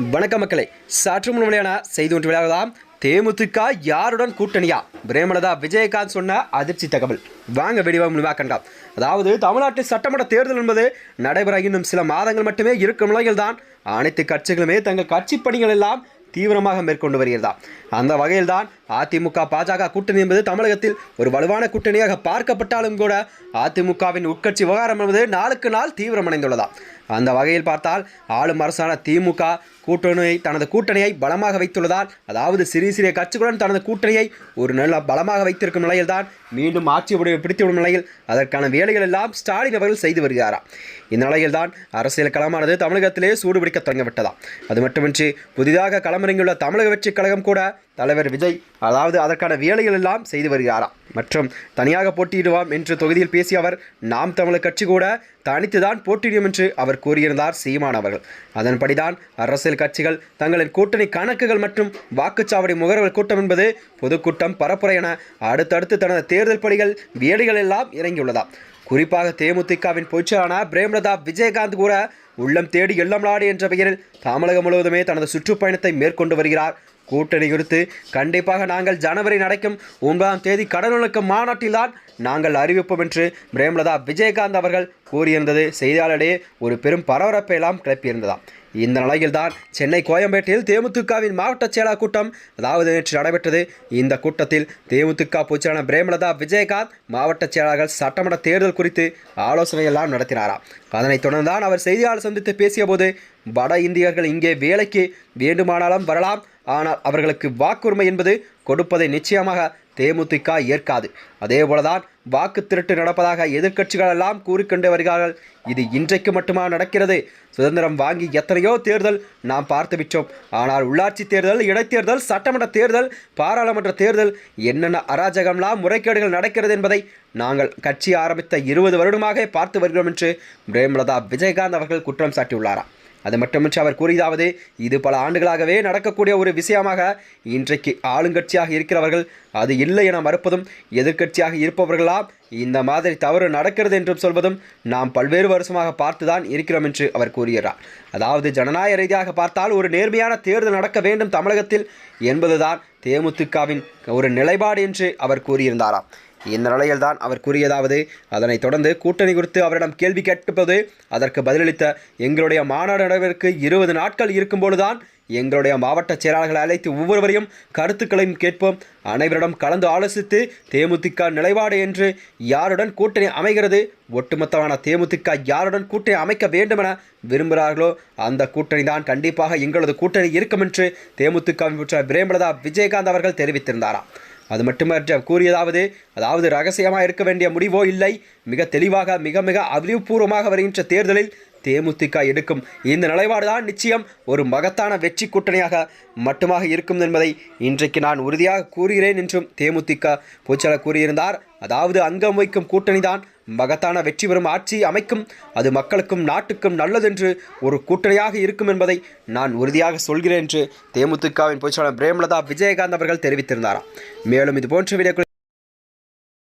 வணக்க மக்களை. சற்று முன் வெளியான செய்தி ஒன்று விளையாடலாம். தேமுதிக யாருடன் கூட்டணியா? பிரேமலதா விஜயகாந்த் சொன்ன அதிர்ச்சி தகவல். வாங்க வெடிவா முழுவா கண்டாம். அதாவது தமிழ்நாட்டில் சட்டமன்ற தேர்தல் என்பது நடைபெற இன்னும் சில மாதங்கள் மட்டுமே இருக்கும் நிலையில் தான் அனைத்து கட்சிகளுமே தங்கள் கட்சி பணிகள் எல்லாம் தீவிரமாக மேற்கொண்டு வருகிறதா? அந்த வகையில்தான் அதிமுக பாஜக கூட்டணி என்பது தமிழகத்தில் ஒரு வலுவான கூட்டணியாக பார்க்கப்பட்டாலும் கூட அதிமுகவின் உட்கட்சி விவகாரம் என்பது நாளுக்கு நாள் தீவிரமடைந்துள்ளதா? அந்த வகையில் பார்த்தால் ஆளும் அரசான திமுக கூட்டணியை தனது கூட்டணியை பலமாக வைத்துள்ளதால் அதாவது சிறிய சிறிய கட்சிகளுடன் தனது கூட்டணியை ஒரு நல்ல பலமாக வைத்திருக்கும் நிலையில்தான் மீண்டும் ஆட்சி உடைய பிடித்துவிடும் நிலையில் அதற்கான வேலைகள் எல்லாம் ஸ்டாலின் அவர்கள் செய்து வருகிறாராம் இந்த நிலையில்தான் அரசியல் களமானது தமிழகத்திலே சூடுபிடிக்க தொடங்கிவிட்டதாம். அது மட்டுமின்றி புதிதாக களமிறங்கியுள்ள தமிழக வெற்றிக் கழகம் கூட தலைவர் விஜய் அதாவது அதற்கான வேலைகள் எல்லாம் செய்து வருகிறாராம். மற்றும் தனியாக போட்டியிடுவோம் என்று தொகுதியில் பேசிய அவர் நாம் தமிழர் கட்சி கூட தனித்துதான் போட்டியிடும் என்று அவர் கூறியிருந்தார் சீமான் அவர்கள். அதன்படிதான் அரசியல் கட்சிகள் தங்களின் கூட்டணி கணக்குகள் மற்றும் வாக்குச்சாவடி முகர்கள் கூட்டம் என்பது பொதுக்கூட்டம் பரப்புரை என அடுத்தடுத்து தனது தேர்தல் பணிகள் வேலைகள் எல்லாம் இறங்கியுள்ளதாம் குறிப்பாக தேமுதிகவின் பொதுச்செயலான பிரேமலதா விஜயகாந்த் கூட உள்ளம் தேடி எல்லம் நாடு என்ற பெயரில் தமிழகம் முழுவதுமே தனது சுற்றுப்பயணத்தை மேற்கொண்டு வருகிறார். கூட்டணி குறித்து கண்டிப்பாக நாங்கள் ஜனவரி நடக்கும் ஒன்பதாம் தேதி கடலுக்கு மாநாட்டில்தான் நாங்கள் அறிவிப்போம் என்று பிரேமலதா விஜயகாந்த் அவர்கள் கூறியிருந்தது. செய்தியாளரிடையே ஒரு பெரும் பரபரப்பை எல்லாம் கிளப்பியிருந்ததாம். இந்த நிலையில்தான் சென்னை கோயம்பேட்டில் தேமுதிகவின் மாவட்ட செயலாளர் கூட்டம் அதாவது நேற்று நடைபெற்றது. இந்த கூட்டத்தில் தேமுதிக பொதுச்செயலாளர் பிரேமலதா விஜயகாந்த் மாவட்ட செயலாளர்கள் சட்டமன்ற தேர்தல் குறித்து ஆலோசனை எல்லாம் நடத்தினாராம் அதனைத் தொடர்ந்தான் அவர் செய்தியாளர் சந்தித்து பேசியபோது வட இந்தியர்கள் இங்கே வேலைக்கு வேண்டுமானாலும் வரலாம் ஆனால் அவர்களுக்கு வாக்குரிமை என்பது கொடுப்பதை நிச்சயமாக தேமுதிக ஏற்காது. அதேபோலதான் வாக்கு திருட்டு நடப்பதாக எதிர்க்கட்சிகள் எல்லாம் கூறிக்கொண்டு வருகிறார்கள். இது இன்றைக்கு மட்டுமா நடக்கிறது? சுதந்திரம் வாங்கி எத்தனையோ தேர்தல் நாம் பார்த்து விட்டோம். ஆனால் உள்ளாட்சி தேர்தல் இடைத்தேர்தல் சட்டமன்ற தேர்தல் பாராளுமன்ற தேர்தல் என்னென்ன அராஜகம்லாம் முறைகேடுகள் நடக்கிறது என்பதை நாங்கள் கட்சி ஆரம்பித்த இருபது வருடமாக பார்த்து வருகிறோம் என்று பிரேமலதா விஜயகாந்த் அவர்கள் குற்றம் சாட்டியுள்ளாராம் அது மட்டுமின்றி அவர் கூறியதாவது இது பல ஆண்டுகளாகவே நடக்கக்கூடிய ஒரு விஷயமாக இன்றைக்கு ஆளுங்கட்சியாக இருக்கிறவர்கள் அது இல்லை என மறுப்பதும் எதிர்க்கட்சியாக இருப்பவர்களாம் இந்த மாதிரி தவறு நடக்கிறது என்றும் சொல்வதும் நாம் பல்வேறு வருஷமாக பார்த்துதான் இருக்கிறோம் என்று அவர் கூறுகிறார். அதாவது ஜனநாயக ரீதியாக பார்த்தால் ஒரு நேர்மையான தேர்தல் நடக்க வேண்டும் தமிழகத்தில் என்பதுதான் தேமுதிகவின் ஒரு நிலைப்பாடு என்று அவர் கூறியிருந்தாராம். இந்த நிலையில்தான் அவர் கூறியதாவது அதனைத் தொடர்ந்து கூட்டணி குறித்து அவரிடம் கேள்வி கேட்பது அதற்கு பதிலளித்த எங்களுடைய மாநாடு நடைபெறக்கு இருபது நாட்கள் இருக்கும்போதுதான் எங்களுடைய மாவட்ட செயலாளர்களை அழைத்து ஒவ்வொருவரையும் கருத்துக்களையும் கேட்போம். அனைவரிடம் கலந்து ஆலோசித்து தேமுதிக நிலைப்பாடு என்று யாருடன் கூட்டணி அமைகிறது ஒட்டுமொத்தமான தேமுதிக யாருடன் கூட்டணி அமைக்க வேண்டுமென விரும்புகிறார்களோ அந்த கூட்டணி தான் கண்டிப்பாக எங்களது கூட்டணி இருக்கும் என்று தேமுதிக பெற்ற பிரேமலதா விஜயகாந்த் அவர்கள் தெரிவித்திருந்தாராம். அது மட்டுமற்ற கூறியதாவது அதாவது ரகசியமாக இருக்க வேண்டிய முடிவோ இல்லை. மிக தெளிவாக மிக மிக அறிவுபூர்வமாக வருகின்ற தேர்தலில் தேமுதிக எடுக்கும். இந்த நிலைப்பாடுதான் நிச்சயம் ஒரு மகத்தான வெற்றி கூட்டணியாக மட்டுமாக இருக்கும் என்பதை இன்றைக்கு நான் உறுதியாக கூறுகிறேன் என்றும் தேமுதிக பொதுச்செயலர் கூறியிருந்தார். அதாவது அங்கம் வைக்கும் கூட்டணி தான் மகத்தான வெற்றி பெறும் ஆட்சி அமைக்கும் அது மக்களுக்கும் நாட்டுக்கும் நல்லதென்று ஒரு கூட்டணியாக இருக்கும் என்பதை நான் உறுதியாக சொல்கிறேன் என்று தேமுதிகவின் பொதுச்செயலாளர் பிரேமலதா விஜயகாந்த் அவர்கள் தெரிவித்திருந்தாராம். மேலும் இது போன்ற வீடியோக்கள்